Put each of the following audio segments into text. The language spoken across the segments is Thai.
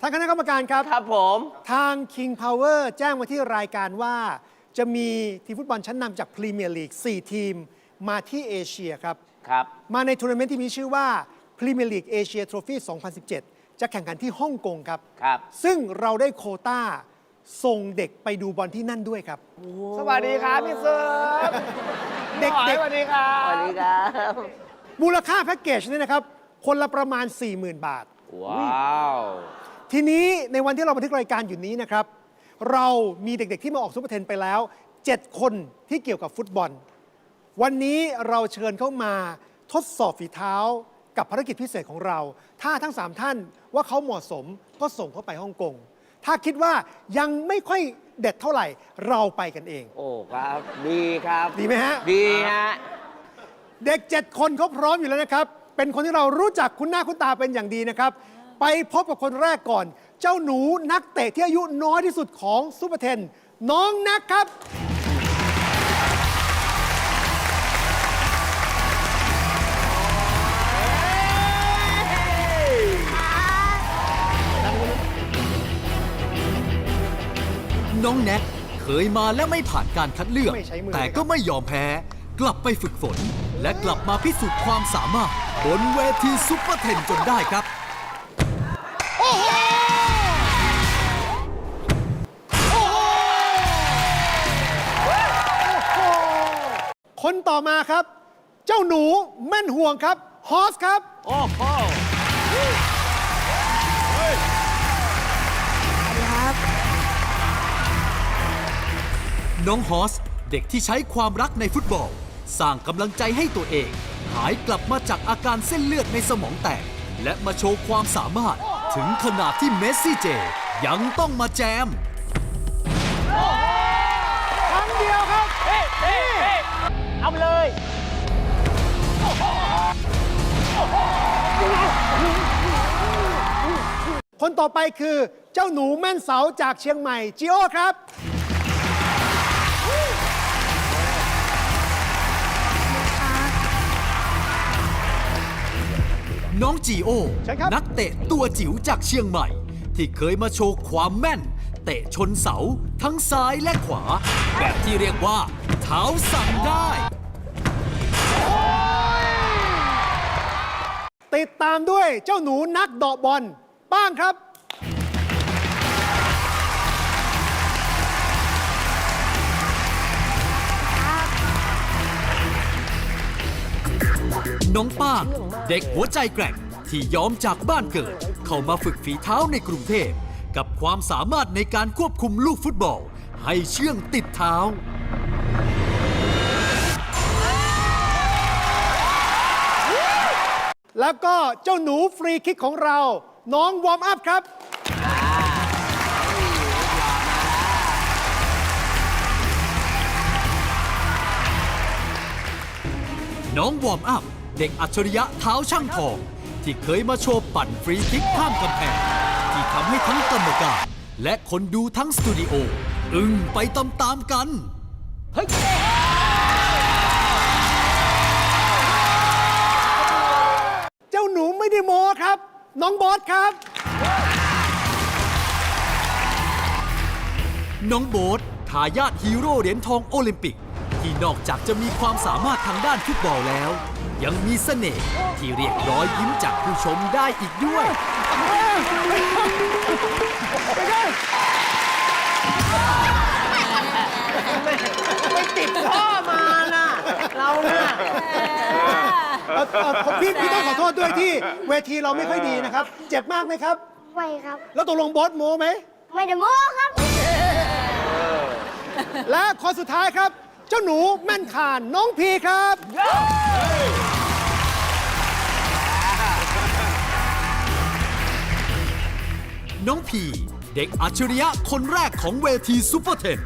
ทางคณะกรรมการครับ ครับผม ทาง King Power แจ้งมาที่รายการว่า จะมีทีมฟุตบอลชั้นนำจากพรีเมียร์ลีก 4 ทีมมาที่เอเชียครับ ครับ มาในทัวร์นาเมนต์ที่มีชื่อว่าพรีเมียร์ลีกเอเชียทร o ฟี่2017 จะแข่งขันที่ฮ่องกงครับ ครับ ซึ่งเราได้โควต้าส่งเด็กไปดูบอลที่นั่นด้วยครับ สวัสดีครับพี่เซิร์ฟเด็กสวัสดีครัสวัสบ ดีครับๆมูลค่าแพ็กเกจเนี่ยนะครับ คนละประมาณ 40,000 บาท ว้าว ทีนี้ในวันที่เราบันทึกรายการอยู่นี้นะครับ เรามีเด็กๆที่มาออกซุปเปอร์เทนไปแล้ว 7 คนที่เกี่ยวกับฟุตบอล วันนี้เราเชิญเข้ามาทดสอบฝีเท้ากับภารกิจพิเศษของเรา ถ้าทั้ง 3 ท่านว่าเขาเหมาะสมก็ส่งเขาไปฮ่องกง ถ้าคิดว่ายังไม่ค่อยเด็ดเท่าไหร่เราไปกันเอง โอ้ครับ ดีครับ ดีไหมฮะ ดีฮะ เด็ก 7 คนเขาพร้อมอยู่แล้วนะครับ เป็นคนที่เรารู้จักคุ้นหน้าคุ้นตาเป็นอย่างดีนะครับ ไปพบกับคนแรกก่อน เจ้าหนูนักเตะที่อายุน้อยที่สุดของซูเปอร์เทน น้องนักครับ น้องแน็กเคยมาและไม่ผ่านการคัดเลือก ไม่ใช้มือ แต่เลยครับก็ไม่ยอมแพ้ กลับไปฝึกฝน และกลับมาพิสูจน์ความสามารถ บนเวทีซุปเปอร์เทนจนได้ครับ คนต่อมาครับ เจ้าหนูแม่นห่วงครับ ฮอสครับ โอ้โหน้องฮอส เด็กที่ใช้ความรักในฟุตบอล สร้างกำลังใจให้ตัวเอง หายกลับมาจากอาการเส้นเลือดในสมองแตก และมาโชว์ความสามารถ ถึงขนาดที่เมสซี่เจ ยังต้องมาแจม ครั้งเดียวครับ เฮ้เฮ้เฮ้เอาเลย คนต่อไปคือเจ้าหนูแม่นเสาจากเชียงใหม่จิโอครับ น้องจีโอใช่ครับนักเตะตัวจิ๋วจากเชียงใหม่ ที่เคยมาโชว์ความแม่น เตะชนเสาทั้งซ้ายและขวา แบบที่เรียกว่าเท้าสั่งได้ ติดตามด้วยเจ้าหนูนักเดาะบอลป้างครับ น้องป้างเด็กหัวใจแกร่งที่ยอมจากบ้านเกิด เข้ามาฝึกฝีเท้าในกรุงเทพ กับความสามารถในการควบคุมลูกฟุตบอล ให้เชื่องติดเท้า แล้วก็เจ้าหนูฟรีคิกของเรา น้องวอร์มอัพครับ น้องวอร์มอัพ เด็กอัจฉริยะเท้าช่างทอง ที่เคยมาโชว์ปั่นฟรีคิกข้ามกำแพง ที่ทำให้ทั้งกรรมการและคนดูทั้งสตูดิโอ อึ้งไปตามๆกันเจ้าหนูไม่ได้โม้ครับ น้องบอสครับ น้องโบ๊ททายาทฮีโร่เหรียญทองโอลิมปิก ที่นอกจากจะมีความสามารถทางด้านฟุตบอลแล้ว ยังมีเสน่ห์ที่เรียกรอยยิ้มจากผู้ชมได้อีกด้วยไปติดพ่อมาน่ะ เราน่ะเอ่อเอ่อผมพี่พี่ต้องขอโทษด้วยที่เวทีเราไม่ค่อยดีนะครับ เจ็บมากไหมครับไม่ครับ แล้วตกลงบอสโม้ไหม ไม่ได้โม้ครับ และคนสุดท้ายครับ เจ้าหนูแม่นขานน้องพีครับ น้องพี เด็กอัจฉริยะคนแรกของเวทีซูเปอร์เทน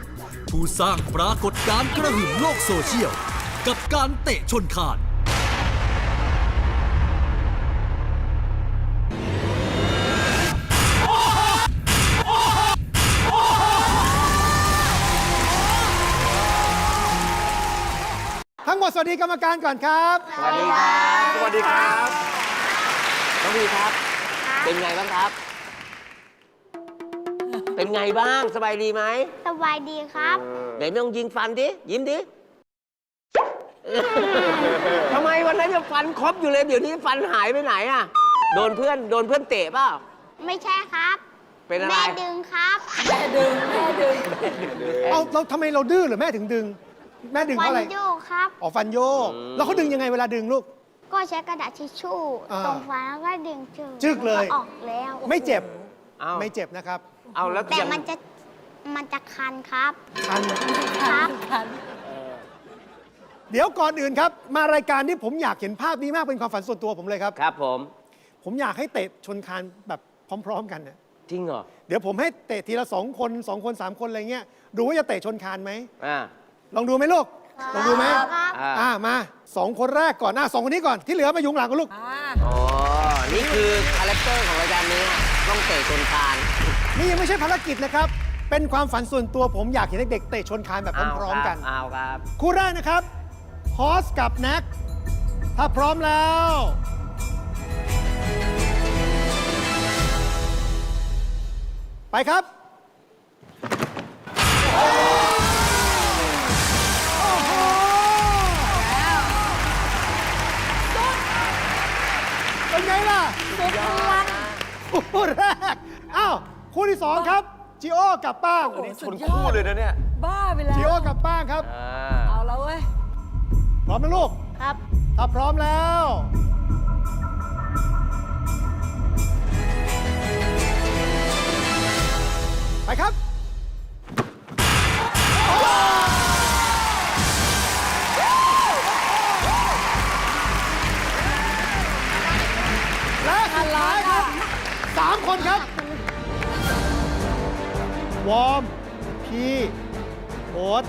ผู้สร้างปรากฏการณ์กระหึ่มโลกโซเชียล กับการเตะชนคานทั้งหมดสวัสดีกรรมการก่อนครับ สวัสดีครับ สวัสดีครับ น้องพีครับ เป็นไงบ้างครับเป็น ไงบ้างสบายดีไหมสบายดีครับ ไหนไม่ต้องยิงฟันดิยิ้มดิทำไมวันนั้นยังฟันครบอยู่เลยเดี๋ยวนี้ฟันหายไปไหนอะโดนเพื่อนโดนเพื่อนเตะเปล่าไม่ใช่ครับ เป็นอะไรแม่ดึงครับเอาเราทำไมเราดื้อหรือแม่ถึงดึง แม่ดึงเพวัราะอะไรโยกครับอ๋อฟันโยกอืมแล้วเขาดึงยังไงเวลาดึงลูกก็ใช้กระดาษทิชชู่อ่าตรงฟันแล้วก็ดึงจึกจึ๊กเลยออกแล้ว ไม่เจ็บเอาไม่เจ็บนะครับ เอาแล้วแต่ยังมันจะมันจะคันครับ คันครับ เดี๋ยวก่อนอื่นครับ มารายการนี้ผมอยากเห็นภาพนี้มากเป็นความฝันส่วนตัวผมเลยครับ ครับผม ผมอยากให้เตะชนคานแบบพร้อม ๆ กันเนี่ยจริงเหรอ เดี๋ยวผมให้เตะทีละสองคนสองคนสามคนอะไรเงี้ยดูว่าจะเตะชนคานไหมอ่า ลองดูไหมลูกลองดูไหมครับ อ่า อ่ามาสองคนแรกก่อนอะสองคนนี้ก่อนที่เหลือมายุงหลังกันลูก อ๋อ นี่คือคาแรคเตอร์ของรายการนี้ ต้องเตะจนคาน นี่ยังไม่ใช่ภารกิจนะครับ เป็นความฝันส่วนตัวผมอยากเห็นเด็กๆเตะชนคานแบบพร้อมๆกัน เอาครับคู่แรกนะครับ ฮอสกับแน็กถ้าพร้อมแล้ว ไปครับ โอ้โห เป็นไงล่ะคู่แรกอ้าว คู่ที่สองครับจิโอกับป้างชนคู่เลยนะเนี่ยบ้าไปแล้ว จิโอกับป้างครับอ่าเอาแล้วเว้ย พร้อมไหมลูกครับถ้าพร้อมแล้ว ไปครับ วอร์ม พีโอ๊ต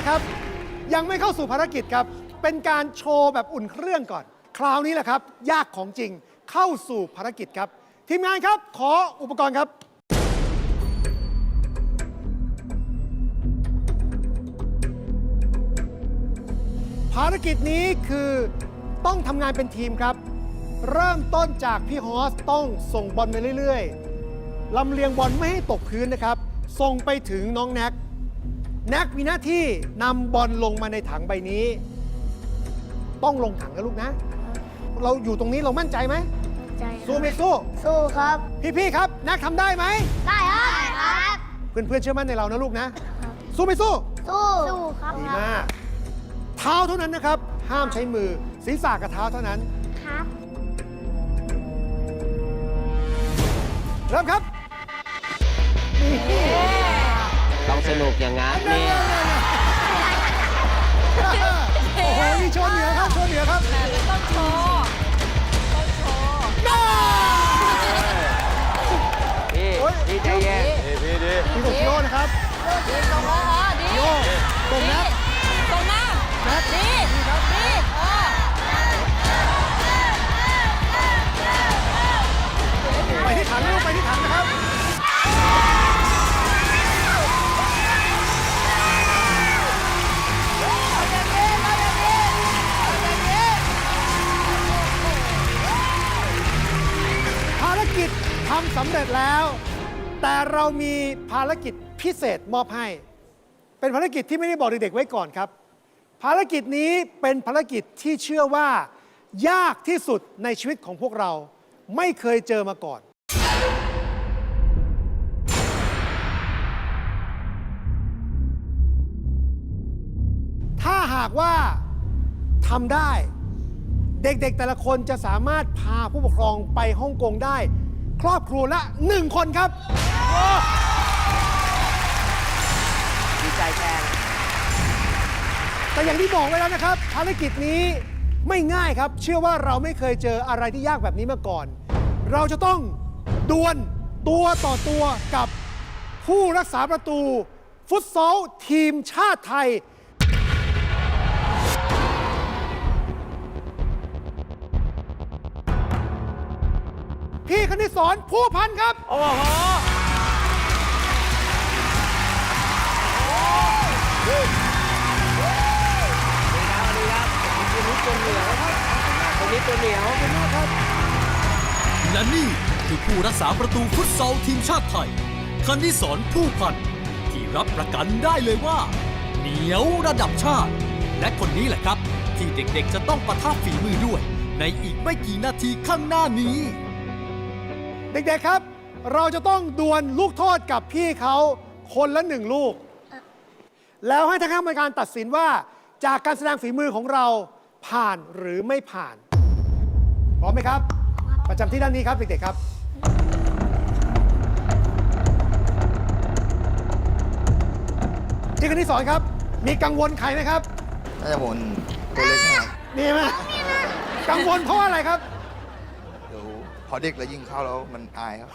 นะครับ ยังไม่เข้าสู่ภารกิจครับ เป็นการโชว์แบบอุ่นเครื่องก่อน คราวนี้แหละครับ ยากของจริงเข้าสู่ภารกิจครับ ทีมงานครับขออุปกรณ์ครับ ภารกิจนี้คือต้องทำงานเป็นทีมครับ เริ่มต้นจากพี่ฮอสต้องส่งบอลไปเรื่อยๆลำเลียงบอลไม่ให้ตกพื้นนะครับ ส่งไปถึงน้องแน็ก แน็กมีหน้าที่นำบอลลงมาในถังใบนี้ ต้องลงถังนะลูกนะ เราอยู่ตรงนี้เรามั่นใจไหมใจสู้ไม่สู้ สู้ครับ พี่ๆครับแน็กทำได้ไหมได้ครับครับเพื่อนๆเชื่อมั่นในเรานะลูกนะ สู้ไม่สู้ สู้สู้ครับดีมากเท้าเท่านั้นนะครับ ห้ามใช้มือศีรษะกับเท้าเท่านั้นครับเริ่มครับต้อง สนุกอย่างนั้นนี่โอ้โหนี่โชว์เหนือครับโชว์เหนือครับแต่ไม่ต้องโชว์ต้องโชว์พี่โอ๊ยพี่ใจเย็นดีดีดีมีของชิโอนะครับดีตรงแล้วอ๋อดีโยตรงนะตรงหน้าแน็กดีดีเออำสำเร็จแล้ว แต่เรามีภารกิจพิเศษมอบให้ เป็นภารกิจที่ไม่ได้บอกเด็กๆไว้ก่อนครับ ภารกิจนี้เป็นภารกิจที่เชื่อว่า ยากที่สุดในชีวิตของพวกเรา ไม่เคยเจอมาก่อน ถ้าหากว่าทำได้ เด็กๆแต่ละคนจะสามารถพาผู้ปกครองไปฮ่องกงได้ ครอบครัวละหนึ่งคนครับ ดีใจแทนแต่อย่างที่บอกไว้แล้วนะครับ ภารกิจนี้ไม่ง่ายครับ เชื่อว่าเราไม่เคยเจออะไรที่ยากแบบนี้มาก่อน เราจะต้องดวลตัวต่อตัวกับผู้รักษาประตู ฟุตซอลทีมชาติไทย พี่คณิตสอนผู้พันครับ โอ้โหดีครับดีครับตัวเหนียวคนนี้ตัวเหนียวและนี่คือผู้รักษาประตูฟุตซอลทีมชาติไทยคณิสอนผู้พัน ที่รับประกันได้เลยว่า เหนียวระดับชาติ และคนนี้แหละครับ ที่เด็กๆจะต้องประทับฝีมือด้วย ในอีกไม่กี่นาทีข้างหน้านี้ เด็กๆครับ เราจะต้องดวลลูกโทษกับพี่เขาคนละหนึ่งลูก แล้วให้ทางคณะกรรมการตัดสินว่า จากการแสดงฝีมือของเราผ่านหรือไม่ผ่านพร้อมไหมครับ ประจำที่ด้านนี้ครับเด็กๆครับ ที่คณิตสอนครับ มีกังวลใครไหมครับน่าจะบนตัวเล็กนะครับมีไหมกังวลเพราะอะไรครับเดี๋ยว พอเด็กแล้วยิงเข้าแล้วมันอายครับ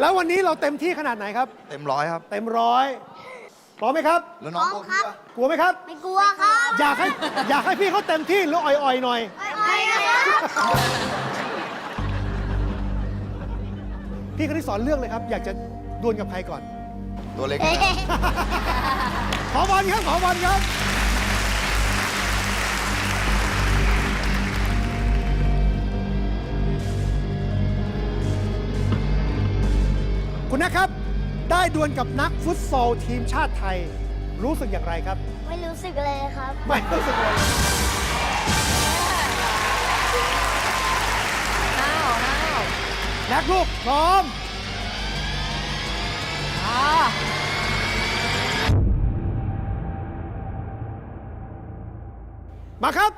แล้ววันนี้เราเต็มที่ขนาดไหนครับ เต็มร้อยครับ เต็มร้อยพร้อมไหมครับ แล้วน้องพร้โบอมครับ กลัวไหมครับ ไม่กลัวครับอยากให้อยากให้พี่เขาเต็มที่หรืออ่อยๆหน่อย ไม่ครับพี่คณิตสอนเลือกเลยครับ อยากจะดวลกับใครก่อน ตัวเล็กนะครับ ขอบอลครับขอบอลครับ คุณนะครับ ได้ดวลกับนักฟุตซอลทีมชาติไทย รู้สึกอย่างไรครับ ไม่รู้สึกเลยครับ ไม่รู้สึกเลยอ้าวอ้าวนักลูกพร้อมอ่า มาครับ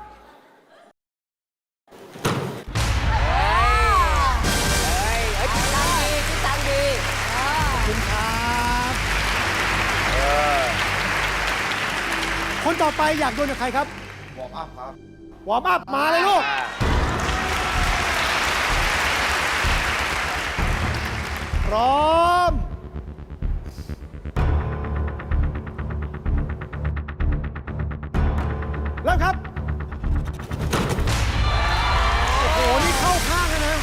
อไปอยากดวลกับใครครับวอร์มอัพครับวอร์มอัพมาเลยลูก พร้อม เริ่มครับ โอ้โห นี่เข้าข้างเลยนะ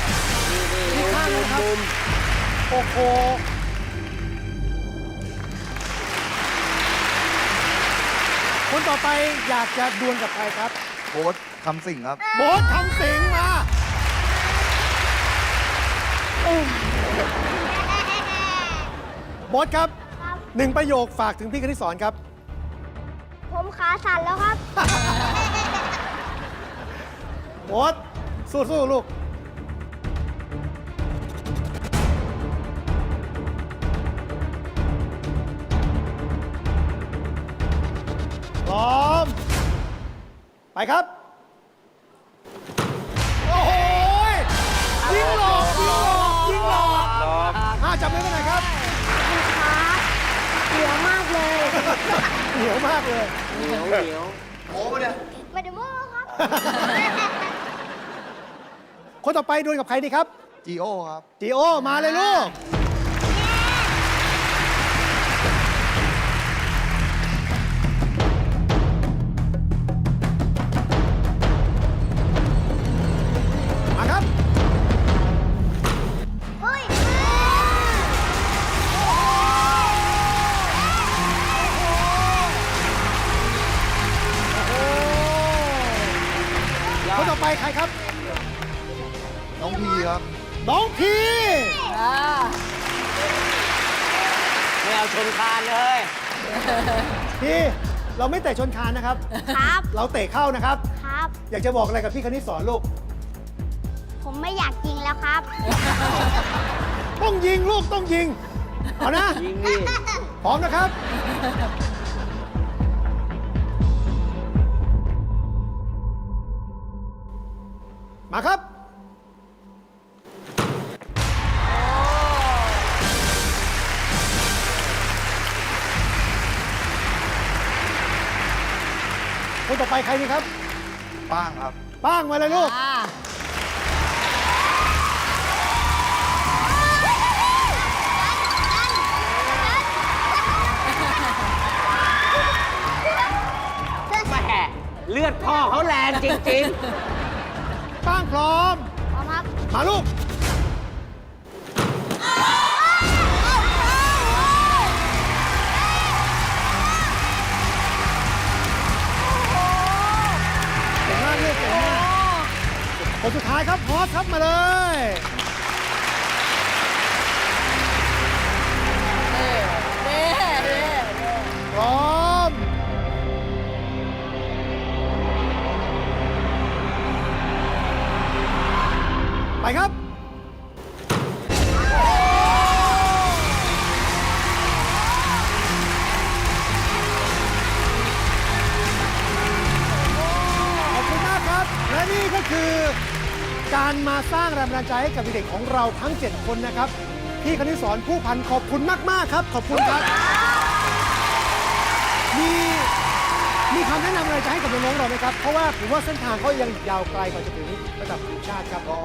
นี่นี่นี่ข้างเลยครับมุมโอ้โห ต่อไปอยากจะดวลกับใครครับโค้ชคำสิ่งครับ โบทคำสิงมาโบทครับครับหนึ่งประโยคฝากถึงพี่คณิตสอนครับ ผมขาสั่นแล้วครับ โบทสู้ๆลูก ครับ โอ้โหยยิงหลอกยิงหลอกยิงหลอกหลอกห้าจับมือกันหน่อยครับครับเหลือมากเลยเหนียวมากเลยเหนียวเหนียวโอ้ปะเนี่ยไม่ได้โม้ครับ คนต่อไปดวลกับใครดีครับ จีโอครับ จีโอมาเลยลูก เราไม่เตะชนคานนะครับ ครับ เราเตะเข้านะครับ ครับ อยากจะบอกอะไรกับพี่คณิตสอนลูก ผมไม่อยากจริงแล้วครับ ต้องยิงลูกต้องยิง เอานะ ยิงนี่พร้อมนะครับ มาครับ ไปใครดีครับป้างครับ ป้างมาเลยลูก อ่าแม่เลือดพ่อเขาแรงจริง ๆ ป้างพร้อม พร้อมครับ มาลูก คนสุดท้ายครับพอสครับมาเลยเน่เน่เน่พร้อมไปครับขอบคุณมากครับ และนี่ก็คือ การมาสร้างแรงบันดาลใจให้กับเด็กๆของเราทั้ง 7 คนนะครับ พี่คณิตสอนผู้พันขอบคุณมากๆครับ ขอบคุณครับ มีมีคำแนะนำอะไรจะให้กับน้องๆเราไหมครับ เพราะว่าผมว่าเส้นทางเขายังยาวไกลกว่าจะถึงระดับทีมชาติครับ ก็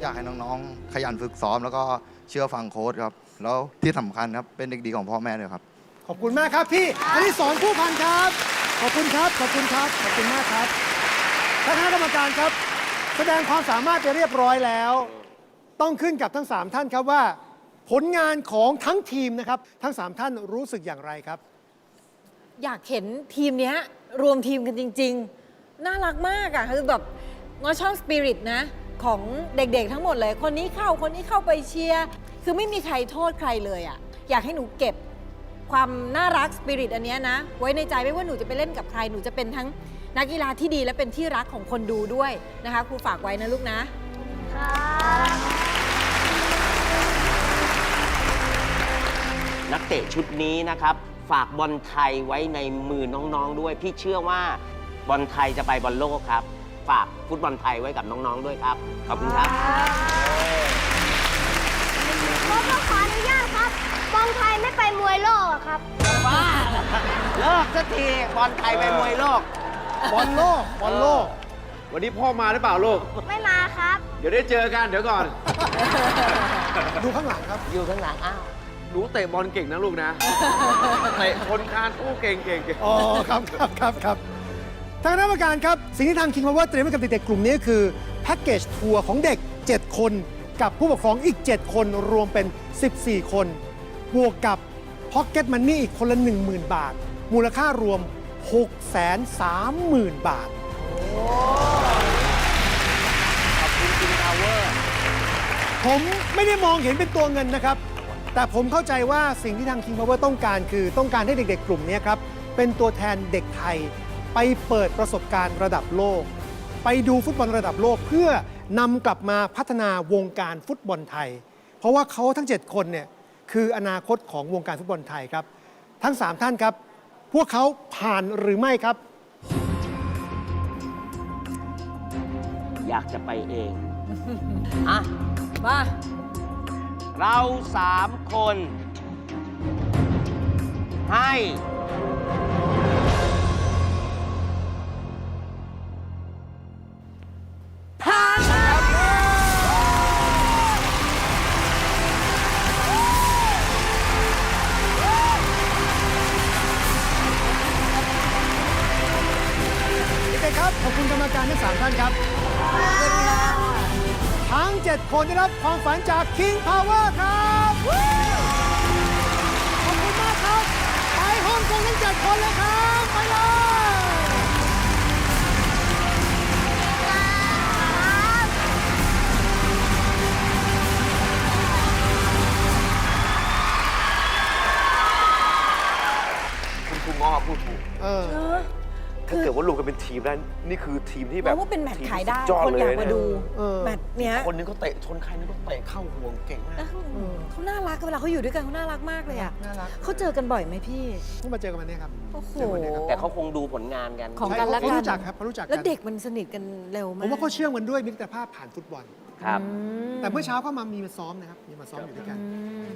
อยากให้น้องๆ ขยันฝึกซ้อมแล้วก็เชื่อฟังโค้ชครับ แล้วที่สำคัญครับ เป็นเด็กดีของพ่อแม่ด้วยครับ ขอบคุณมากครับพี่คณิตสอนผู้พันครับ ขอบคุณครับ ขอบคุณครับ ขอบคุณมากครับท่านคณะกรรมการครับ แสดงความสามารถไปเรียบร้อยแล้ว ต้องขึ้นกับทั้ง 3 ท่านครับว่า ผลงานของทั้งทีมนะครับ ทั้ง 3 ท่านรู้สึกอย่างไรครับ อยากเห็นทีมเนี้ยรวมทีมกันจริง ๆ น่ารักมากอะคือแบบง้อชอบสปิริตนะ ของเด็กๆทั้งหมดเลย คนนี้เข้าคนนี้เข้าไปเชียร์คือไม่มีใครโทษใครเลยอะอยากให้หนูเก็บความน่ารักสปิริตอันเนี้ยนะ ไว้ในใจไม่ว่าหนูจะไปเล่นกับใครหนูจะเป็นทั้ง นักกีฬาที่ดีและเป็นที่รักของคนดูด้วยนะคะครูฝากไว้นะลูกนะ ครับๆนักเตะชุดนี้นะครับ ฝากบอลไทยไว้ในมือน้องๆด้วย พี่เชื่อว่าบอลไทยจะไปบอลโลกครับ ฝากฟุตบอลไทยไว้กับน้องๆด้วยครับ ขอบคุณครับ ผมก็ขออนุญาตครับบอลไทยไม่ไปมวยโลกอะครับบ้าเลิกสักทีบอลไทยไปมวยโลก บอลโลกบอลโลก วันนี้พ่อมาหรือเปล่าลูก ไม่มาครับ เดี๋ยวได้เจอกัน เดี๋ยวก่อน ดูข้างหลังครับ อยู่ข้างหลังอ้าว หนูเตะบอลเก่งนะลูกนะ เตะคนคานอู้เก่งเก่งเก่งอ๋อครับครับครับครับทางคณะกรรมการครับ สิ่งที่ทาง King Power เตรียมไว้กับเด็กๆกลุ่มนี้คือแพ็กเกจทัวร์ของเด็ก 7 คน กับผู้ปกครองอีก 7 คนรวมเป็น 14 คน บวกกับพ็อกเก็ตมันนี่อีกคนละ 10,000 บาท มูลค่ารวม 630,000 บาทผมไม่ได้มองเห็นเป็นตัวเงินนะครับ แต่ผมเข้าใจว่าสิ่งที่ทาง King Power ต้องการคือต้องการให้เด็กๆ กลุ่มนี้ครับ เป็นตัวแทนเด็กไทย ไปเปิดประสบการณ์ระดับโลก ไปดูฟุตบอลระดับโลกเพื่อนำกลับมาพัฒนาวงการฟุตบอลไทย เพราะว่าเขาทั้ง 7 คนเนี่ยคืออนาคตของวงการฟุตบอลไทยครับ ทั้ง 3 ท่านครับ พวกเขาผ่านหรือไม่ครับ อยากจะไปเอง อะ มา เราสามคน ให้ คนได้รับความฝันจาก King Power ครับขอบ ทีมนั้นนี่คือทีมที่แบมบองว่าเป็นแมตช์ขายได้ ทีมที่สุดคนอยากเลมาดูเออ แมตช์เนี้ยคนนึงก็เตะชนใครนึงก็เตะเข้าห่วงเก่งมากแล้วเขาน่ารักเวลาเขาอยู่ด้วยกันเขาน่ารักมากเลยอะน่ารักเขาเจอกันบ่อยไหมพี่เพิ่งมาเจอกันวันนี้ครับ โอ้โห เจอวันนี้ครับ แต่เขาคงดูผลงานกัน ของ ใช่กันและเขากัน รู้จักครับเขารู้จักกันแล้วเด็กมันสนิทกันเร็วผมมากว่าเขาเชื่อมกันด้วยมิตรภาพผ่านฟุตบอล ครับ อืมแต่เมื่อเช้าก็มามีมาซ้อมนะครับ มีมาซ้อมอยู่ด้วยกัน อืม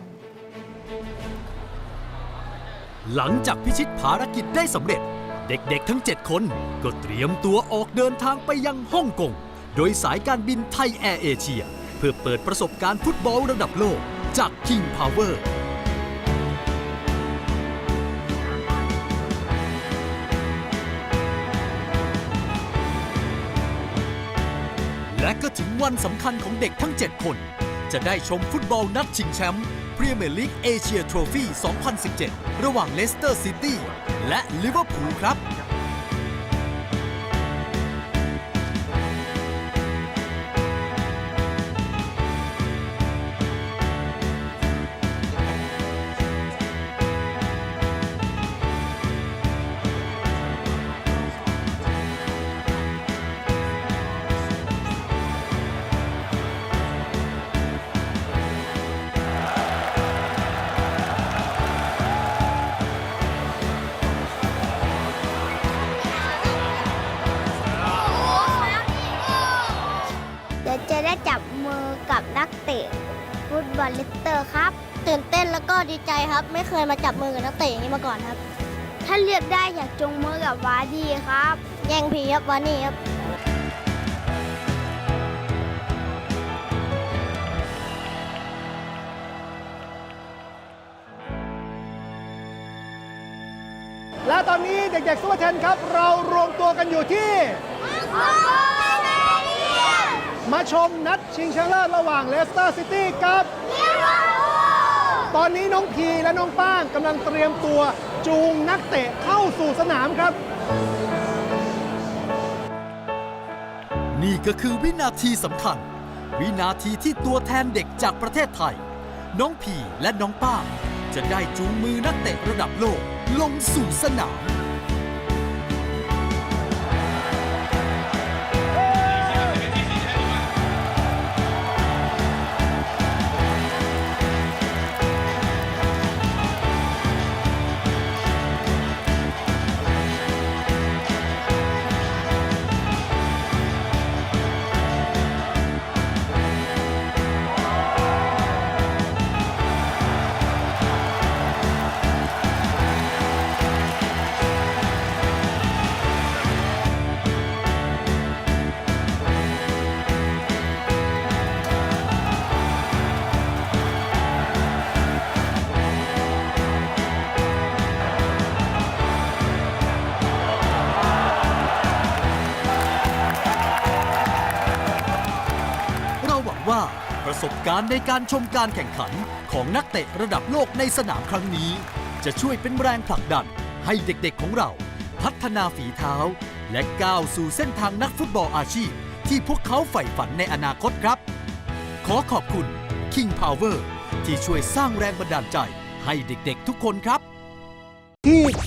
หลังจากพิชิตภารกิจได้สำเร็จ เด็กๆทั้ง 7 คน ก็เตรียมตัวออกเดินทางไปยังฮ่องกง โดยสายการบินไทยแอร์เอเชีย เพื่อเปิดประสบการณ์ฟุตบอลระดับโลกจาก King Power ก็ถึงวันสำคัญของเด็กทั้ง 7 คน จะได้ชมฟุตบอลนัดชิงแชมป์พรีเมียร์ลีกเอเชียทรอฟี่2017 ระหว่างเลสเตอร์ซิตี้ และลิเวอร์พูลครับ ใจครับ ไม่เคยมาจับมือกับนักเตะอย่างนี้มาก่อนครับ ถ้าเลือกได้อยากจงมือกับวาร์ดี้ครับ แย่งพีครับวาร์ดี้ครับ และตอนนี้เด็กๆซุปเปอร์เทนครับ เรารวมตัวกันอยู่ที่ มาชมนัดชิงชนะเลิศระหว่างเลสเตอร์ซิตี้กับ ตอนนี้น้องพีและน้องป้างกำลังเตรียมตัวจูงนักเตะเข้าสู่สนามครับ นี่ก็คือวินาทีสำคัญ วินาทีที่ตัวแทนเด็กจากประเทศไทย น้องพีและน้องป้างจะได้จูงมือนักเตะระดับโลกลงสู่สนาม ว่า ประสบการณ์ในการชมการแข่งขันของนักเตะระดับโลกในสนามครั้งนี้ จะช่วยเป็นแรงผลักดันให้เด็กๆของเรา พัฒนาฝีเท้า และก้าวสู่เส้นทางนักฟุตบอลอาชีพ ที่พวกเขาใฝ่ฝันในอนาคตครับ ขอขอบคุณ King Power ที่ช่วยสร้างแรงบันดาลใจให้เด็กๆทุกคนครับ